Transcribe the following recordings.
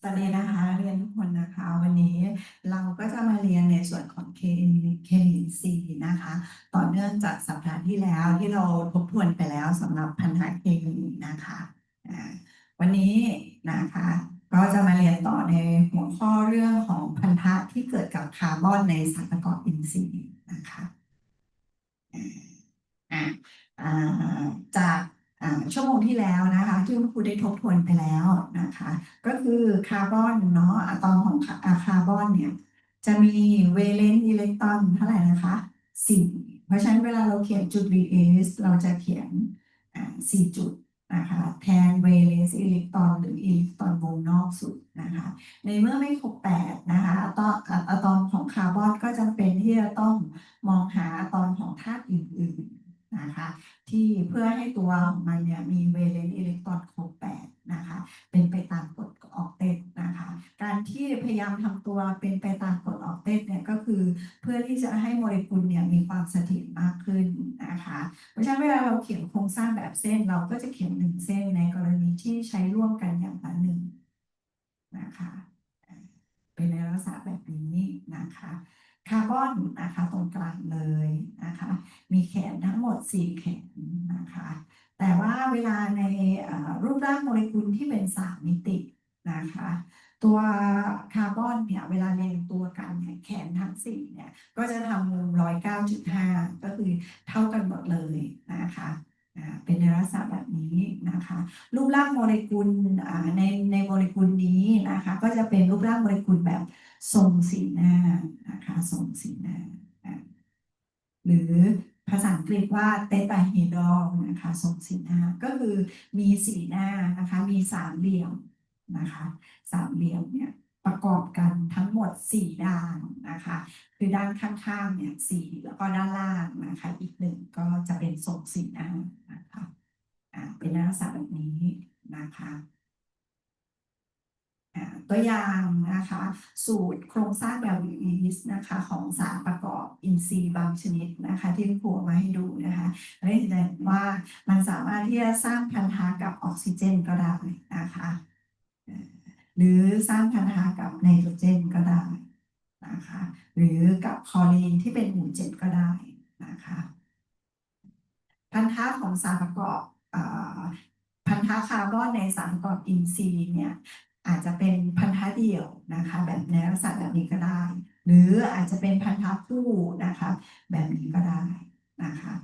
สวัสดีนะคะ เรียนทุกคนนะคะ วันนี้เราก็จะมาเรียนในส่วนของ KMC นะคะ ต่อเนื่องจากสัปดาห์ที่แล้วที่เราทบทวนไปแล้วสำหรับพันธะเคมีนะคะวันนี้นะคะก็จะมาเรียนต่อในหัวข้อเรื่องของพันธะที่เกิดกับคาร์บอนในสารประกอบอินทรีย์นะคะอ่าอ่าจาก ชั่วโมงที่แล้วนะคะที่คุณครูได้ทบทวนไปแล้วนะคะ ก็คือคาร์บอนเนาะอะตอมของคาร์บอนเนี่ยจะมีเวเลนต์อิเล็กตรอนเท่าไหร่นะคะสี่เพราะฉะนั้นเวลาเราเขียนจุด VS เราจะเขียนสี่จุดนะคะแทนเวเลนต์อิเล็กตรอนหรืออิเล็กตรอนวงนอกสุดนะคะในเมื่อไม่ครบแปดนะคะอะตอมอะตอมของคาร์บอนก็จำเป็นที่จะต้องมองหาอะตอมของธาตุอื่นๆ นะคะที่เพื่อให้ตัวของมันเนี่ยมีเวเลนต์อิเล็กตรอนครบแปดนะคะเป็นไปตามกฎออกเตตนะคะการที่พยายามทำตัวเป็นไปตามกฎออกเตตเนี่ยก็คือเพื่อที่จะให้โมเลกุลเนี่ยมีความเสถียรมากขึ้นนะคะเพราะฉะนั้นเวลาเราเขียนโครงสร้างแบบเส้นเราก็จะเขียนหนึ่งเส้นในกรณีที่ใช้ร่วมกันอย่างละหนึ่งนะคะเป็นในลักษณะแบบนี้นะคะ คาร์บอนนะคะตรงกลางเลยนะคะ มีแขนทั้งหมด 4 แขนนะคะ แต่ว่าเวลาในรูปร่างโมเลกุลที่เป็น 3 มิตินะคะ ตัวคาร์บอนเนี่ยเวลาเรียงตัวกันแขนทั้ง4เนี่ยก็จะทำมุม109.5 ก็คือเท่ากันหมดเลยนะคะ เป็นในลักษณะแบบนี้นะคะ รูปร่างโมเลกุลในในโมเลกุลนี้นะคะ ก็จะเป็นรูปร่างโมเลกุลแบบทรงสีหน้านะคะทรงสีหน้า หรือภาษาอังกฤษว่าเตตาเฮดอลนะคะทรงสีหน้าก็คือมีสีหน้านะคะ มีสามเหลี่ยมนะคะ สามเหลี่ยมเนี่ย ประกอบกันทั้งหมดสี่ด้านนะคะ คือด้านข้างๆเนี่ยสีแล้วก็ด้านล่างนะคะอีกหนึ่งก็จะเป็นทรงสีหน้านะคะอ่าเป็นลักษณะแบบนี้นะคะตัวอย่างนะคะ สูตรโครงสร้างแบบ WES นะคะของสารประกอบอินทรีย์บางชนิดนะคะ ที่ครูเอามาให้ดูนะคะได้แสดงว่ามันสามารถที่จะสร้างพันธะกับออกซิเจนก็ได้ รือสร้างพันธะกับไนโตรเจนก็ได้นะคะหรือกับคอรีนที่เป็นหมู่เจ็ดก็ได้นะคะพันธะของสารประกอบพันธะคาร์บอนในสารประกอบอินทรีย์เนี่ยอาจจะเป็นพันธะเดี่ยวนะคะแบบในลักษณะแบบนี้ก็ได้ หรืออาจจะเป็นพันธะคู่นะคะแบบนี้ก็ได้นะคะ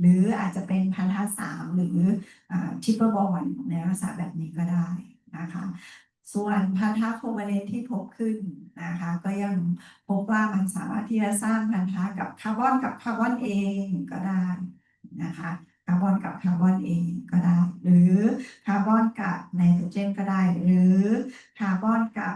หรืออาจจะเป็นพันธะสามหรือทิปเปอร์บอลในลักษณะแบบนี้ก็ได้นะคะ ส่วนพันธะโคเวเลนที่พบขึ้นนะคะก็ยังพบว่ามันสามารถที่จะสร้างพันธะกับคาร์บอนกับคาร์บอนเองก็ได้นะคะคาร์บอนกับคาร์บอนเองก็ได้ หรือคาร์บอนกับไนโตรเจนก็ได้ หรือคาร์บอนกับ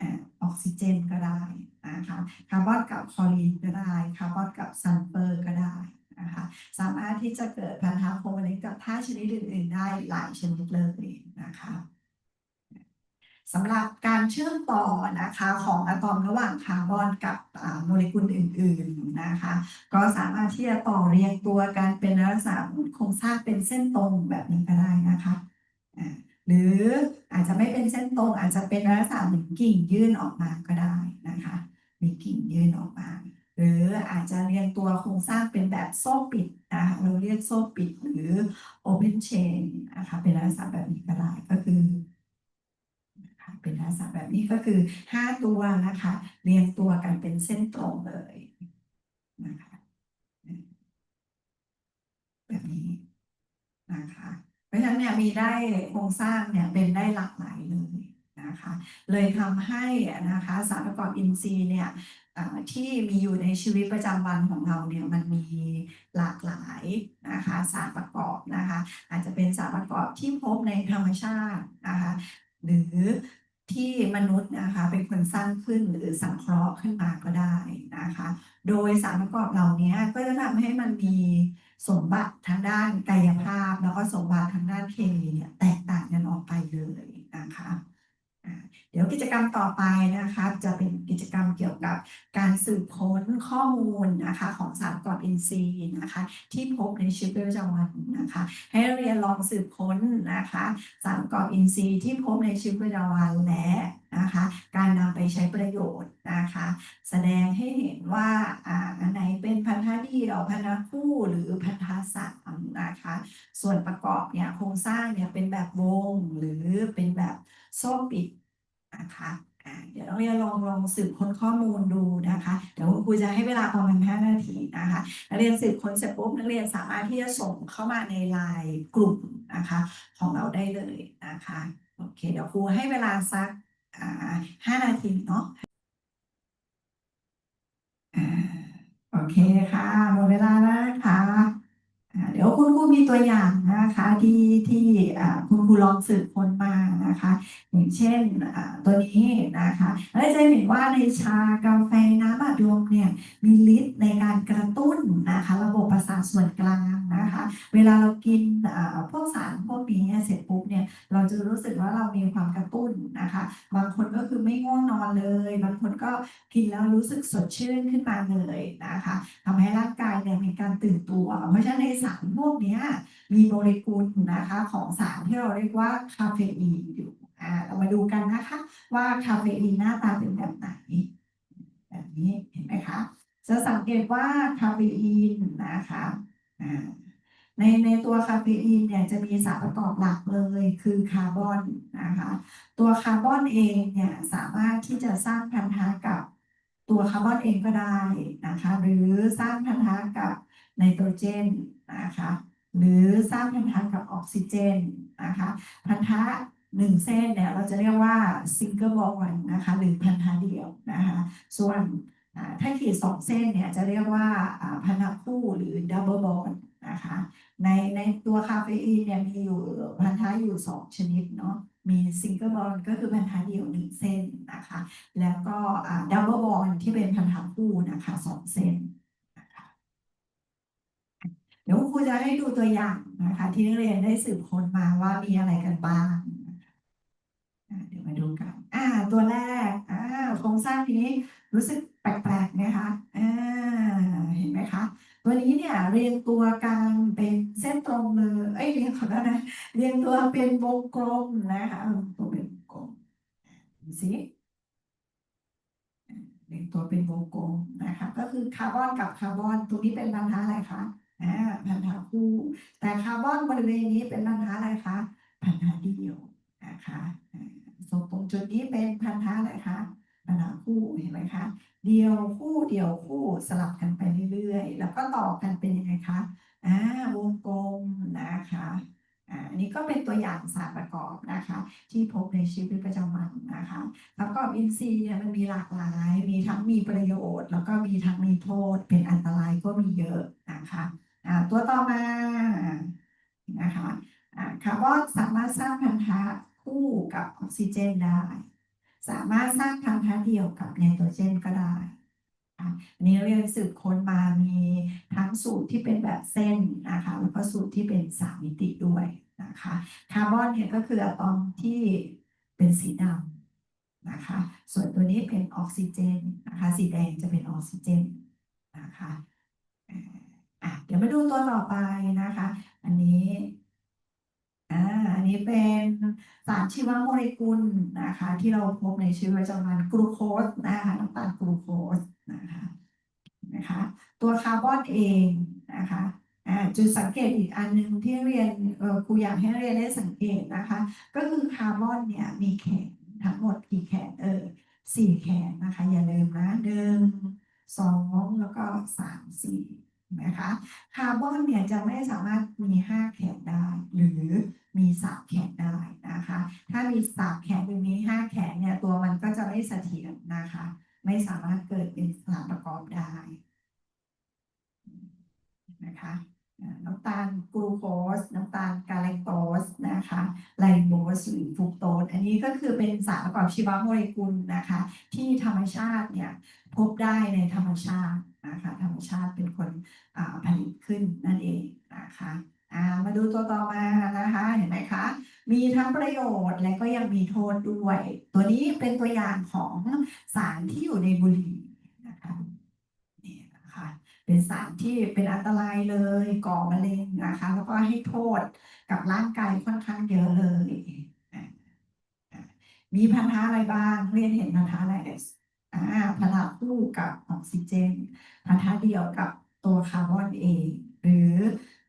ออออกซิเจนก็ได้นะคะคาร์บอนกับคลอรีนก็ได้คาร์บอนกับซัลเฟอร์ก็ได้นะคะสามารถที่จะเกิดพันธะโคเวเลนกับธาตุชนิดอื่น ๆ ได้หลายชนิดเลยนะคะ สำหรับการเชื่อมต่อนะคะของอะตอมระหว่างคาร์บอนกับโมเลกุลอื่นๆนะคะ ก็สามารถที่จะต่อเรียงตัวกันเป็นลักษณะโครงสร้างเป็นเส้นตรงแบบนี้ก็ได้นะคะหรืออาจจะไม่เป็นเส้นตรงอาจจะเป็นลักษณะเหมือนกิ่งยื่นออกมาก็ได้นะคะ มีกิ่งยื่นออกมา หรืออาจจะเรียงตัวโครงสร้างเป็นแบบโซ่ปิดนะคะเราเรียกโซ่ปิดหรือ open chain นะคะเป็นลักษณะแบบนี้ก็ได้ก็คือ เป็นลักษณะแบบนี้ก็คือห้าตัวนะคะ เรียงตัวกันเป็นเส้นตรงเลยนะคะแบบนี้นะคะเพราะฉะนั้นเนี่ยมีได้โครงสร้างเนี่ยเป็นได้หลากหลายเลยนะคะเลยทำให้นะคะสารประกอบอินทรีย์เนี่ยที่มีอยู่ในชีวิตประจำวันของเราเนี่ยมันมีหลากหลายนะคะสารประกอบนะคะอาจจะเป็นสารประกอบที่พบในธรรมชาตินะคะ หรือที่มนุษย์นะคะเป็นคนสร้างขึ้นหรือสังเคราะห์ขึ้นมาก็ได้นะคะ โดยสารประกอบเหล่านี้ก็จะทำให้มันมีสมบัติทางด้านกายภาพ แล้วก็สมบัติทางด้านเคมีเนี่ยแตกต่างกันออกไปเลยนะคะเดี๋ยวกิจกรรมต่อไปนะคะจะเป็นกิจกรรมเกี่ยวกับการสืบค้นข้อมูลนะคะของสารประกอบอินทรีย์นะคะที่พบในชีวิตประจำวันนะคะให้เรียนลองสืบค้นนะคะสารประกอบอินทรีย์ที่พบในชีวิตประจำวันและนะคะการนำไปใช้ประโยชน์นะคะ แสดงให้เห็นว่าอ่าอันไหนเป็นพันธะเดียวพันธะคู่หรือพันธะสามนะคะ ส่วนประกอบเนี่ยโครงสร้างเนี่ยเป็นแบบวงหรือเป็นแบบโซ่ปิด นะคะเดี๋ยวเราเรียนลองลองสืบค้นข้อมูลดูนะคะ เดี๋ยวครูจะให้เวลาประมาณ5นาทีนะคะนักเรียนสืบค้นเสร็จปุ๊บนักเรียนสามารถที่จะส่งเข้ามาในไลน์กลุ่มนะคะ ของเราได้เลยนะคะโอเค เดี๋ยวครูให้เวลาสักอ่าห้านาทีเนาะโอเคค่ะหมดเวลาแล้วนะคะ เดี๋ยวคุณครูมีตัวอย่างนะคะที่ที่คุณครูลองสืบค้นมานะคะอย่างเช่นตัวนี้นะคะเราจะเห็นว่าในชากาแฟน้ำอัดลมเนี่ยมีฤทธิ์ในการกระตุ้นนะคะระบบประสาทส่วนกลางนะคะ เวลาเรากินพวกสารพวกนี้เสร็จปุ๊บเนี่ยเราจะรู้สึกว่าเรามีความกระตุ้นนะคะ บางคนก็คือไม่ง่วงนอนเลย บางคนก็กินแล้วรู้สึกสดชื่นขึ้นมาเลยนะคะทำให้ร่างกายเนี่ยมีการตื่นตัว เพราะฉะนั้นในารพวกนี้มีโมเลกุลนะคะของสารที่เราเรียกว่าคาเฟอีนอยู่อ่าเรามาดูกันนะคะ ว่าคาเฟอีนหน้าตาเป็นแบบไหน แบบนี้เห็นไหมคะจะสังเกตว่าคาเฟอีนนะคะอ่าในในตัวคาเฟอีนเนี่ยจะมีสารประกอบหลักเลยคือคาร์บอนนะคะตัวคาร์บอนเองเนี่ยสามารถที่จะสร้างพันธะกับตัวคาร์บอนเองก็ได้นะคะหรือสร้างพันธะกับไนโตรเจน นะคะหรือสร้างพันธะกับออกซิเจนนะคะพันธะหนึ่งเส้นเนี่ยเราจะเรียกว่าซิงเกิลบอลนะคะหรือพันธะเดียวนะคะส่วนถ้าขีดสองเส้นเนี่ยจะเรียกว่าพันธะคู่หรือดับเบิลบอลนะคะในในตัวคาเฟอีนเนี่ยมีอยู่พันธะอยู่สองชนิดเนาะมีซิงเกิลบอลก็คือพันธะเดียวหนึ่งเส้นนะคะแล้วก็ดับเบิลบอลที่เป็นพันธะคู่นะคะสองเส้น เดี๋ยวครูจะให้ดูตัวอย่างนะคะ ที่นักเรียนได้สืบค้นมาว่ามีอะไรกันบ้างเดี๋ยวมาดูกัน อ่า ตัวแรกอ่าโครงสร้างนี้รู้สึกแปลกๆไหมคะอ่าเห็นไหมคะ ตัวนี้เนี่ยเรียงตัวกันเป็นเส้นตรงเลยเอ้ยเรียงขอโทษนะเรียงตัวเป็นวงกลมนะคะตัวเป็นวงกลมดูสิเรียงตัวเป็นวงกลมนะคะ ก็คือคาร์บอนกับคาร์บอนตรงนี้เป็นพันธะอะไรคะ อ่าพันธะคู่ แต่คาร์บอนบริเวณนี้เป็นพันธะอะไรคะพันธะเดียวนะคะส่วนตรงจุดนี้เป็นพันธะอะไรคะพันธะคู่เห็นไหมคะ เดียวคู่เดียวคู่สลับกันไปเรื่อยๆ แล้วก็ต่อกันเป็นยังไงคะอ่าวงกลมนะคะอ่าอันนี้ก็เป็นตัวอย่างสารประกอบนะคะ ที่พบในชีวิตประจำวันนะคะประกอบอินทรีย์เนี่ยมันมีหลากหลาย มีทั้งมีประโยชน์ แล้วก็มีทั้งมีโทษ เป็นอันตรายก็มีเยอะนะคะ ตัวต่อมานะคะอ่าคาร์บอนสามารถสร้างพันธะคู่กับออกซิเจนได้ สามารถสร้างพันธะเดียวกับไนโตรเจนก็ได้อันนี้เรียนสืบค้นมามีทั้งสูตรที่เป็นแบบเส้นนะคะแล้วก็สูตรที่เป็นสามมิติด้วยนะคะคาร์บอนเนี่ยก็คืออะตอมที่เป็นสีดำนะคะส่วนตัวนี้เป็นออกซิเจนนะคะสีแดงจะเป็นออกซิเจนนะคะ เดี๋ยวมาดูตัวต่อไปนะคะ อันนี้อ่าอันนี้เป็นสารชีวโมเลกุลนะคะ ที่เราพบในชีวิตประจำวันกลูโคสนะคะน้ำตาลกลูโคสนะคะนะคะ ตัวคาร์บอนเองนะคะจุดสังเกตอีกอันหนึ่งที่เรียนครูอยากให้เรียนได้สังเกตนะคะ ก็คือคาร์บอนเนี่ยมีแขนทั้งหมดกี่แขนเออสี่แขนนะคะ อย่าลืมนะหนึ่งสองแล้วก็สามสี่ นะคะคาร์บอนเนี่ยจะไม่สามารถมีห้าแขนได้ หรือมีสามแขนได้นะคะ ถ้ามีสามแขนหรือมีห้าแขนเนี่ยตัวมันก็จะไม่เสถียรนะคะ ไม่สามารถเกิดเป็นสารประกอบได้นะคะน้ำตาลกลูโคส น้ำตาลกาเลโตสนะคะไลโบสหรือฟรุกโตส อันนี้ก็คือเป็นสารประกอบชีวโมเลกุลนะคะ ที่ธรรมชาติเนี่ยพบได้ในธรรมชาติ นะคะธรรมชาติเป็นคนผลิตขึ้นนั่นเองนะคะมาดูตัวต่อมานะคะเห็นไหมคะ มีทั้งประโยชน์และก็ยังมีโทษด้วย ตัวนี้เป็นตัวอย่างของสารที่อยู่ในบุหรี่นะคะนี่นะคะเป็นสารที่เป็นอันตรายเลยก่อมะเร็งนะคะ แล้วก็ให้โทษกับร่างกายค่อนข้างเยอะเลย มีพันธะอะไรบ้างเรียนเห็นพันธะอะไร อ่าพันธะคู่กับออกซิเจน พันธะเดียวกับตัวคาร์บอนเองหรือ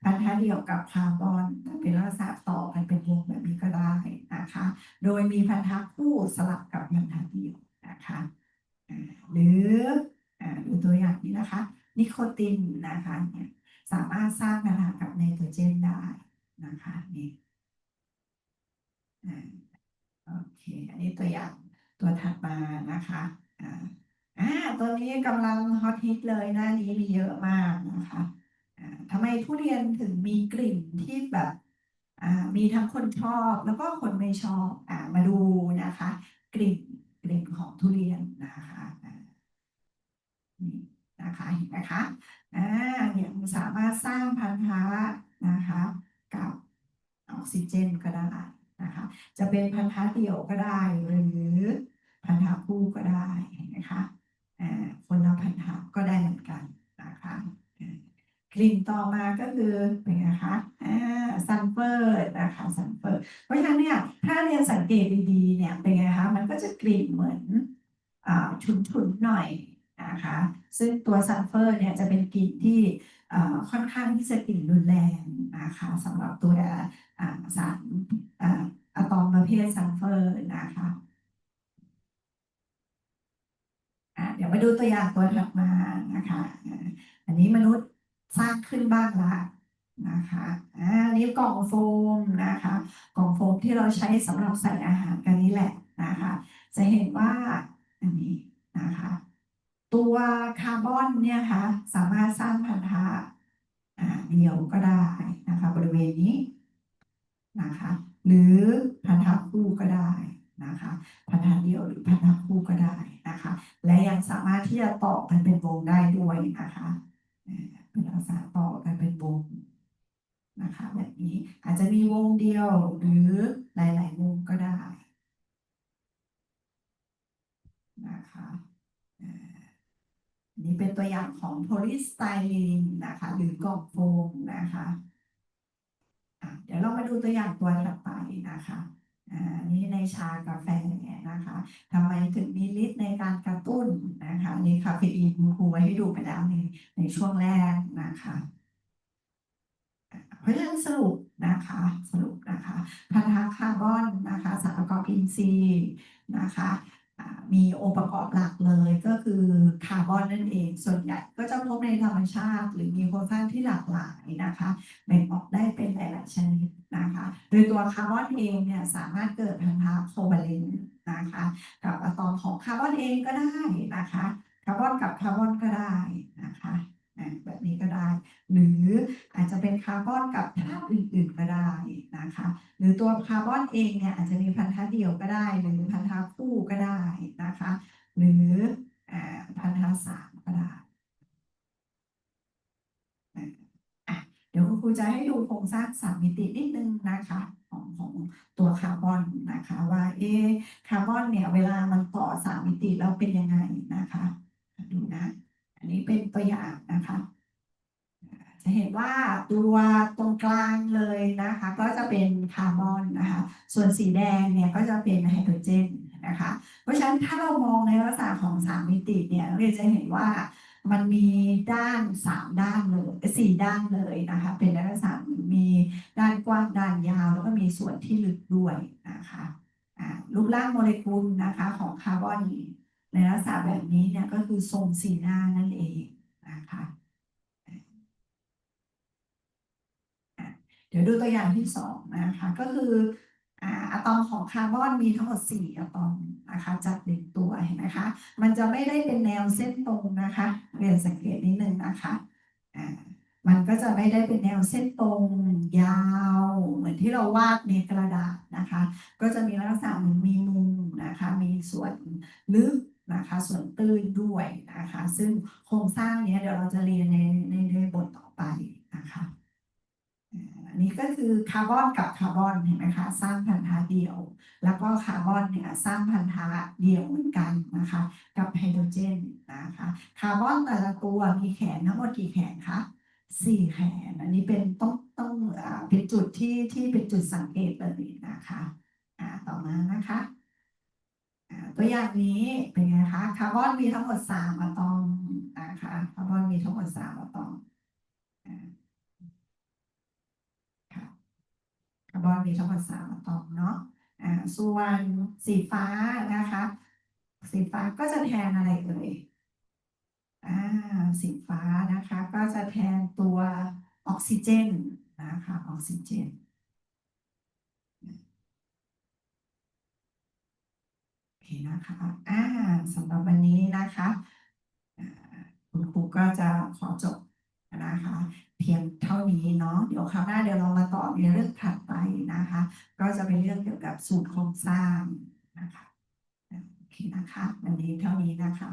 พันธะเดียวกับคาร์บอนเป็นลักษณะต่อกันเป็นวงแบบนี้ก็ได้นะคะ โดยมีพันธะคู่สลับกับพันธะเดียวนะคะหรือดูตัวอย่างนี้นะคะ นิโคตินนะคะเนี่ยสามารถสร้างพันธะกับไนโตรเจนได้นะคะนี่โอเค อันนี้ตัวอย่างตัวถัดมานะคะ อ่าอ่าตัวนี้กำลังฮอตฮิตเลยหน้านี้มีเยอะมากนะคะอ่าทำไมทุเรียนถึงมีกลิ่นที่แบบอ่ามีทั้งคนชอบแล้วก็คนไม่ชอบอ่ามาดูนะคะ กลิ่นกลิ่นของทุเรียนนะคะอ่านี่นะคะเห็นไหมคะอ่าเนี่ยมันสามารถสร้างพันธะนะคะ กับออกซิเจนก็ได้นะคะ จะเป็นพันธะเดี่ยวก็ได้หรือ พันธะคู่ก็ได้นไหมคะคนละพันธะก็ได้เหมือนกันนะคะกลิ่นต่อมาก็คือเป็นไงคะซัลเฟอร์นะคะซัลเฟอร์เพราะฉะนั้นเนี่ยถ้าเรียนสังเกตดีๆเนี่ยเป็นไงคะมันก็จะกลิ่นเหมือนฉุนๆหน่อยนะคะซึ่งตัวซัลเฟอร์เนี่ยจะเป็นกลิ่นที่ค่อนข้างที่จะกลิ่นรุนแรงนะคะสำหรับตัวสารอ่าอะตอมประเภทซัลเฟอร์นะคะ อะ เดี๋ยวมาดูตัวอย่างตัวถัดมานะคะ อันนี้มนุษย์สร้างขึ้นบ้างละนะคะอันนี้กล่องโฟมนะคะ กล่องโฟมที่เราใช้สำหรับใส่อาหารกันนี่แหละนะคะ จะเห็นว่าอันนี้นะคะ ตัวคาร์บอนเนี่ยค่ะสามารถสร้างพันธะเดียวก็ได้นะคะ บริเวณนี้นะคะ หรือพันธะคู่ก็ได้นะคะ พันธะเดียวหรือพันธะคู่ก็ได้นะคะ และ ยังสามารถที่จะต่อกันเป็นวงได้ด้วยนะคะเป็นลักษณะต่อกันเป็นวงนะคะแบบนี้อาจจะมีวงเดียวหรือหลาย ๆ วงก็ได้นะคะนนี้เป็นตัวอย่างของโพลีสไตรีนนะคะหรือกล่องโฟมนะคะะเดี๋ยวเรามาดูตัวอย่างตัวถัดไปนะคะอ่านี่ ชากาแฟเนี่ยนะคะทำไมถึงมีฤทธิ์ในการกระตุ้นนะคะนี่คาเฟอีนครูไว้ให้ดูไปแล้วในในช่วงแรกนะคะเพราะฉะนั้นสรุปนะคะสรุปนะคะพันธะคาร์บอนนะคะสารประกอบอินทรีย์นะคะ มีองค์ประกอบหลักเลยก็คือคาร์บอนนั่นเอง ส่วนใหญ่ก็จะพบในธรรมชาติ หรือมีโครงสร้างที่หลากหลายนะคะแบ่งออกได้เป็นหลาย ๆ ชนิดนะคะ โดยตัวคาร์บอนเองเนี่ยสามารถเกิดพันธะโคบาเลนต์นะคะกับอะตอมของคาร์บอนเองก็ได้นะคะคาร์บอนกับคาร์บอนก็ได้นะคะแบบนี้ก็ได้ หรืออาจจะเป็นคาร์บอนกับธาตุอื่น ๆ ก็ได้นะคะ หรือตัวคาร์บอนเองเนี่ยอาจจะมีพันธะเดี่ยวก็ได้ หรือพันธะคู่ก็ได้นะคะ หรืออพันธะสามก็ได้เดี๋ยวครูจะให้ดูโครงสร้างสามมิตินิดนึงนะคะของของตัวคาร์บอนนะคะว่าเอคาร์บอนเนี่ยเวลามันต่อสามมิติแล้วเป็นยังไงนะคะ ดูนะ อันนี้เป็นตัวอย่างนะคะ จะเห็นว่าตัวตรงกลางเลยนะคะ ก็จะเป็นคาร์บอนนะคะ ส่วนสีแดงเนี่ยก็จะเป็นไฮโดรเจนนะคะ เพราะฉะนั้นถ้าเรามองในลักษณะของสามมิติเนี่ยเราจะเห็นว่ามันมีด้านสามด้านเลยสี่ด้านเลยนะคะ เป็นลักษณะมีด้านกว้างด้านยาว แล้วก็มีส่วนที่ลึกด้วยนะคะรูปร่างโมเลกุลนะคะของคาร์บอนในลักษณะแบบนี้เนี่ยก็คือทรงสีหน้านั่นเองนะคะ เดี๋ยวดูตัวอย่างที่สองนะคะก็คืออะตอมของคาร์บอนมีทั้งหมดสี่อะตอมนะคะจากหนึ่งตัวเห็นไหมคะ มันจะไม่ได้เป็นแนวเส้นตรงนะคะเรียนสังเกตนิดนึงนะคะอ่ามันก็จะไม่ได้เป็นแนวเส้นตรงยาว เหมือนที่เราวาดในกระดาษนะคะ ก็จะมีลักษณะเหมือนมีมุมนะคะ มีส่วนลึกนะคะ ส่วนตื้นด้วยนะคะ ซึ่งโครงสร้างนี้เดี๋ยวเราจะเรียนในในในบทต่อไปนะคะ อันนี้ก็คือคาร์บอนกับคาร์บอนเห็นไหมคะสร้างพันธะเดี่ยว แล้วก็คาร์บอนเนี่ยสร้างพันธะเดี่ยวเหมือนกันนะคะกับไฮโดรเจนนะคะคาร์บอนแต่ละตัวมีแขนทั้งหมดกี่แขนคะสี่แขน อันนี้เป็นต้องต้องอ่าเป็นจุดที่ที่เป็นจุดสังเกตเลยนะคะต่อมานะคะตัวอย่างนี้เป็นไงคะคาร์บอนมีทั้งหมดสามอะตอมนะคะคาร์บอนมีทั้งหมดสามอะตอมอ่าค่ะ คาร์บอนมีทั้งหมดสามอะตอมเนาะอ่าส่วนสีฟ้านะคะ สีฟ้าก็จะแทนอะไรเอ่ยอ่าสีฟ้านะคะ ก็จะแทนตัวออกซิเจนนะคะออกซิเจนโอเคนะคะอ่าสำหรับวันนี้นะคะอ่าคุณครูก็จะขอจบ นะคะ เพียงเท่านี้เนาะเดี๋ยวคราวหน้าเดี๋ยวเรามาต่อในเรื่องถัดไปนะคะ ก็จะเป็นเรื่องเกี่ยวกับสูตรโครงสร้างนะคะโอเคนะคะ วันนี้เท่านี้นะคะ